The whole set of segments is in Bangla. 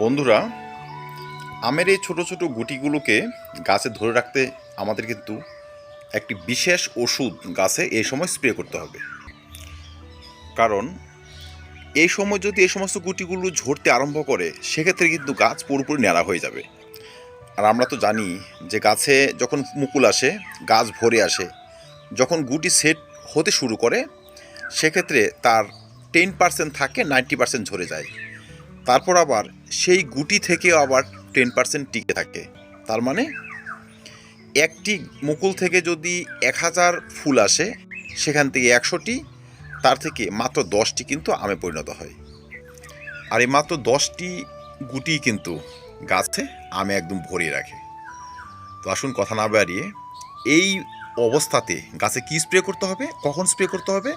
বন্ধুরা, আমের এই ছোটো ছোটো গুটিগুলোকে গাছে ধরে রাখতে আমাদের কিন্তু একটি বিশেষ ওষুধ গাছে এই সময় স্প্রে করতে হবে। কারণ এই সময় যদি এই সমস্ত গুটিগুলো ঝরতে আরম্ভ করে, সেক্ষেত্রে কিন্তু গাছ পুরোপুরি ন্যাড়া হয়ে যাবে। আর আমরা তো জানি যে গাছে যখন মুকুল আসে, গাছ ভরে আসে, যখন গুটি সেট হতে শুরু করে, সেক্ষেত্রে তার টেন পার্সেন্ট থাকে, নাইনটি পার্সেন্ট ঝরে যায়। তারপর আবার সেই গুটি থেকেও আবার টেন পার্সেন্ট টিকে থাকে। তার মানে একটি মুকুল থেকে যদি এক হাজার ফুল আসে, সেখান থেকে একশোটি, তার থেকে মাত্র দশটি কিন্তু আমে পরিণত হয়। আর এই মাত্র দশটি গুটি কিন্তু গাছে আমে একদম ভরিয়ে রাখে। তো আসুন কথা না বাড়িয়ে, এই অবস্থাতে গাছে কি স্প্রে করতে হবে, কখন স্প্রে করতে হবে,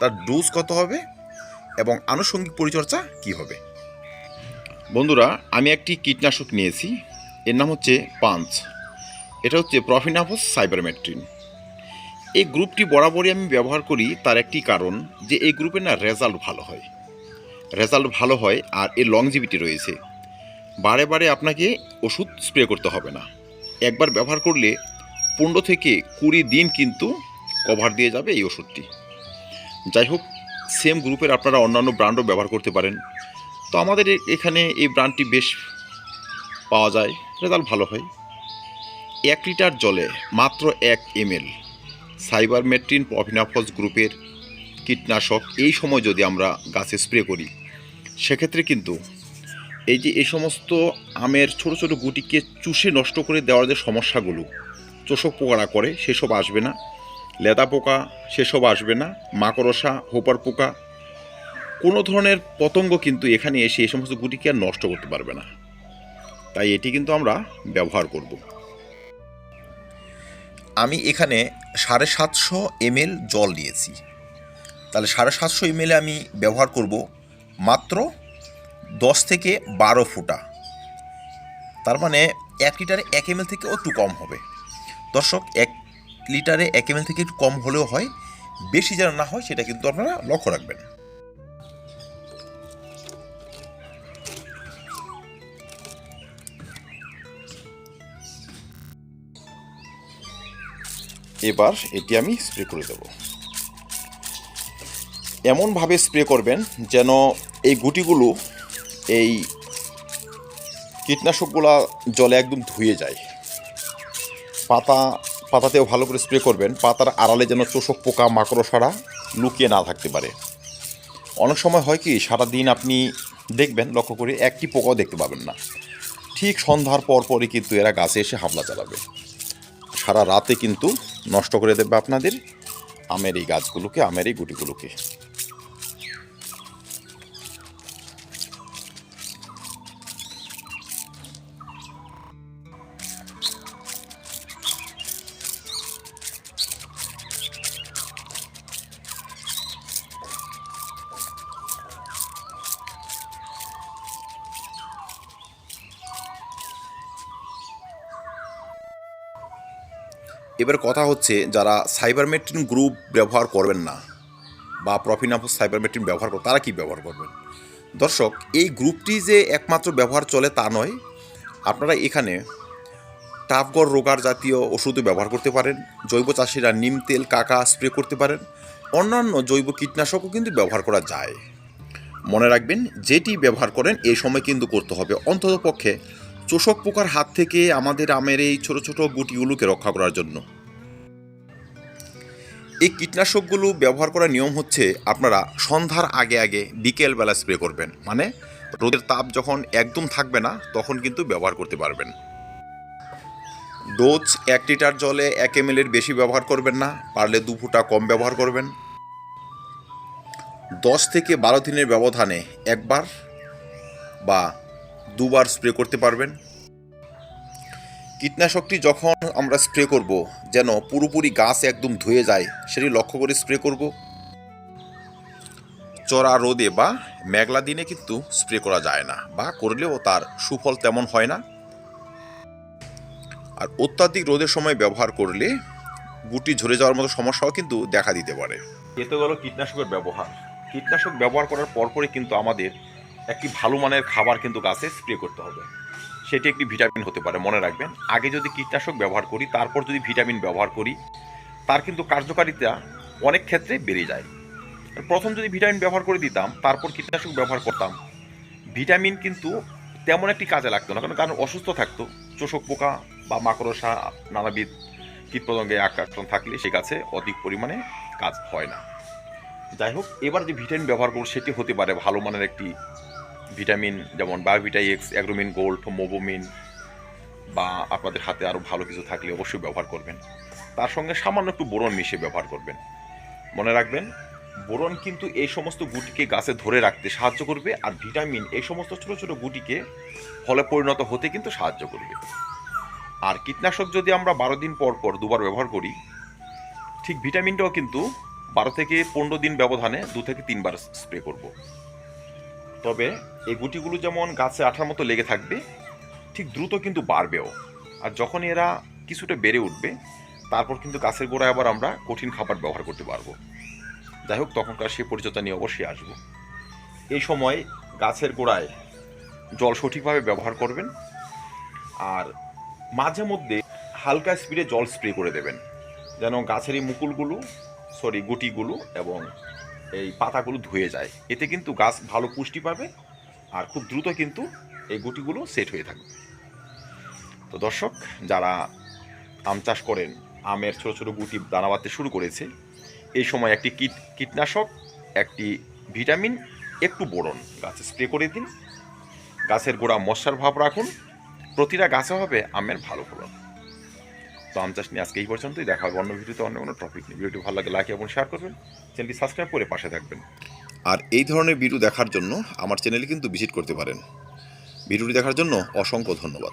তার ডোজ কত হবে, এবং আনুষঙ্গিক পরিচর্যা কি হবে? বন্ধুরা, আমি একটি কীটনাশক নিয়েছি। এর নাম হচ্ছে পাঞ্চ। এটা হচ্ছে প্রফিনাফস সাইবারমেট্রিন। এই গ্রুপটি বরাবরই আমি ব্যবহার করি, তার একটি কারণ যে এই গ্রুপের না রেজাল্ট ভালো হয়। রেজাল্ট ভালো হয় আর এর লংজিভিটি রয়েছে। বারে বারে আপনাকে ওষুধ স্প্রে করতে হবে না। একবার ব্যবহার করলে পনেরো থেকে কুড়ি দিন কিন্তু কভার দিয়ে যাবে এই ওষুধটি। যাই হোক সেম গ্রুপের আপনারা অন্যান্য ব্র্যান্ডও ব্যবহার করতে পারেন। তো আমাদের এখানে এই ব্র্যান্ডটি বেশ পাওয়া যায়, রেজাল্ট ভালো হয়। এক লিটার জলে মাত্র এক এমএল সাইবারমেট্রিন প্রফিনাফস গ্রুপের কীটনাশক এই সময় যদি আমরা গাছে স্প্রে করি, সেক্ষেত্রে কিন্তু এই যে এই সমস্ত আমের ছোট ছোট গুটিকে চুষে নষ্ট করে দেওয়ার যে সমস্যাগুলো, চোষক পোকারা করে, সেসব আসবে না। লেদা পোকা, সেসব আসবে না। মাকড়সা, হোপার পোকা কোনো ধরনের পতঙ্গ কিন্তু এখানে এসে এই সমস্ত গুটিকে আর নষ্ট করতে পারবে না। তাই এটি কিন্তু আমরা ব্যবহার করব। আমি এখানে সাড়ে সাতশো এমএল জল নিয়েছি। তাহলে সাড়ে সাতশো এমএলে আমি ব্যবহার করব মাত্র দশ থেকে বারো ফুটা। তার মানে এক লিটারে এক এমএল থেকে একটু কম হবে। দর্শক, এক লিটারে এক এমএল থেকে একটু কম হলেও হয়, বেশি যেন না হয় সেটা কিন্তু আপনারা লক্ষ্য রাখবেন। এবার এটি আমি স্প্রে করে দেব। এমনভাবে স্প্রে করবেন যেন এই গুটিগুলো এই কীটনাশকগুলা জলে একদম ধুয়ে যায়। পাতা, পাতাতেও ভালো করে স্প্রে করবেন, পাতার আড়ালে যেন চোষক পোকা, মাকড়সারা লুকিয়ে না থাকতে পারে। অনেক সময় হয় কি সারা দিন আপনি দেখবেন, লক্ষ্য করে একটি পোকাও দেখতে পাবেন না। ঠিক সন্ধ্যার পর পরই কিন্তু এরা গাছে এসে হামলা চালাবে। সারা রাতে কিন্তু নষ্ট করে দেবে আপনাদের আমের এই গাছগুলোকে আমের এই গুটিগুলোকে। এবার কথা হচ্ছে যারা সাইবারমেট্রিন গ্রুপ ব্যবহার করবেন না বা প্রফিনাফস সাইবারমেট্রিন ব্যবহার করো তারা কি ব্যবহার করবেন? দর্শক, এই গ্রুপটি যে একমাত্র ব্যবহার চলে তা নয়। আপনারা এখানে টাফগড় রোগার জাতীয় ওষুধও ব্যবহার করতে পারেন, জৈব চাষিরা নিম তেল, কাকা স্প্রে করতে পারেন, অন্যান্য জৈব কীটনাশকও কিন্তু ব্যবহার করা যায়। মনে রাখবেন, যেটি ব্যবহার করেন, এই সময় কিন্তু করতে হবে। অন্তত পক্ষে চোষক পোকার হাত থেকে আমাদের আমের এই ছোট ছোট গুটিগুলোকে রক্ষা করার জন্য। এই কীটনাশকগুলো ব্যবহার করার নিয়ম হচ্ছে আপনারা সন্ধ্যার আগে আগে বিকেলবেলা স্প্রে করবেন। মানে রোদের তাপ যখন একদম থাকবে না, তখন কিন্তু ব্যবহার করতে পারবেন। ডোজ এক লিটার জলে এক এম বেশি ব্যবহার করবেন না, পারলে দু ফুটা কম ব্যবহার করবেন। দশ থেকে বারো দিনের ব্যবধানে একবার বা দুবার স্প্রে করতে পারবেন। কীটনাশকটি যখন আমরা স্প্রে করব, যেন পুরোপুরি গাছ একদম ধুয়ে যায়, সেটি লক্ষ্য করে স্প্রে করব। চড়া রোদে বা মেঘলা দিনে কিন্তু স্প্রে করা যায় না, বা করলেও তার সুফল তেমন হয় না। আর অত্যাধিক রোদের সময় ব্যবহার করলে গুটি ঝরে যাওয়ার মতো সমস্যাও কিন্তু দেখা দিতে পারে। এ তো গেল কীটনাশকের ব্যবহার। কীটনাশক ব্যবহার করার পরপরই কিন্তু আমাদের একটি ভালো মানের খাবার কিন্তু গাছে স্প্রে করতে হবে। সেটি একটি ভিটামিন হতে পারে, মনে রাখবেন। আগে যদি কীটনাশক ব্যবহার করি, তারপর যদি ভিটামিন ব্যবহার করি, তার কিন্তু কার্যকারিতা অনেক ক্ষেত্রে বেড়ে যায়। প্রথম যদি ভিটামিন ব্যবহার করে দিতাম, তারপর কীটনাশক ব্যবহার করতাম ভিটামিন কিন্তু তেমন একটি কাজে লাগতো না। কারণ কারণ অসুস্থ থাকতো, চোষক পোকা বা মাকড়সা, নানাবিধ কীটপতঙ্গে আক্রান্ত থাকলে সে গাছে অধিক পরিমাণে কাজ হয় না। যাই হোক, এবার যে ভিটামিন ব্যবহার করব সেটি হতে পারে ভালো মানের একটি ভিটামিন, যেমন Biovita X Agromin, gold, Mobomin, বা আপনাদের হাতে আরও ভালো কিছু থাকলে অবশ্যই ব্যবহার করবেন। তার সঙ্গে সামান্য একটু বোরন মিশিয়ে ব্যবহার করবেন। মনে রাখবেন, বোরন কিন্তু এই সমস্ত গুটিকে গাছে ধরে রাখতে সাহায্য করবে, আর ভিটামিন এই সমস্ত ছোটো ছোটো গুটিকে ফলে পরিণত হতে কিন্তু সাহায্য করবে। আর কীটনাশক যদি আমরা বারো দিন পর পর দুবার ব্যবহার করি, ঠিক ভিটামিনটাও কিন্তু বারো থেকে পনেরো দিন ব্যবধানে দু থেকে তিনবার স্প্রে করব। তবে এই গুটিগুলো যেমন গাছে আঠার মতো লেগে থাকবে, ঠিক দ্রুত কিন্তু বাড়বেও। আর যখন এরা কিছুটা বেড়ে উঠবে, তারপর কিন্তু গাছের গোড়ায় আবার আমরা কঠিন খাবার ব্যবহার করতে পারব। যাই হোক, তখনকার সেই পরিচর্যা নিয়ে অবশ্যই আসব। এই সময় গাছের গোড়ায় জল সঠিকভাবে ব্যবহার করবেন আর মাঝে মধ্যে হালকা স্পিডে জল স্প্রে করে দেবেন, যেন গাছের এই মুকুলগুলো সরি, গুটিগুলো এবং এই পাতাগুলো ধুয়ে যায়। এতে কিন্তু গাছ ভালো পুষ্টি পাবে আর খুব দ্রুত কিন্তু এই গুটিগুলো সেট হয়ে থাকবে। তো দর্শক, যারা আম চাষ করেন, আমের ছোট ছোট গুটি দানা শুরু করেছে, এই সময় একটি কীট, কীটনাশক, একটি ভিটামিন, একটু বোরন গাছে স্প্রে করে দিন। গাছের গোড়া মশার ভাব রাখুন। প্রতিটা গাছে হবে আমের ভালো ফলন। তো আম চাষ নিয়ে আজকে এই পর্যন্তই। দেখা হবে অন্য ভিডিওতে, অন্য কোনো টপিক নিয়ে। ভিডিওটি ভালো লাগে লাইক এবং শেয়ার করবেন। চ্যানেলটি সাবস্ক্রাইব করে পাশে থাকবেন। আর এই ধরনের ভিডিও দেখার জন্য আমার চ্যানেলে কিন্তু ভিজিট করতে পারেন। ভিডিওটি দেখার জন্য অসংখ্য ধন্যবাদ।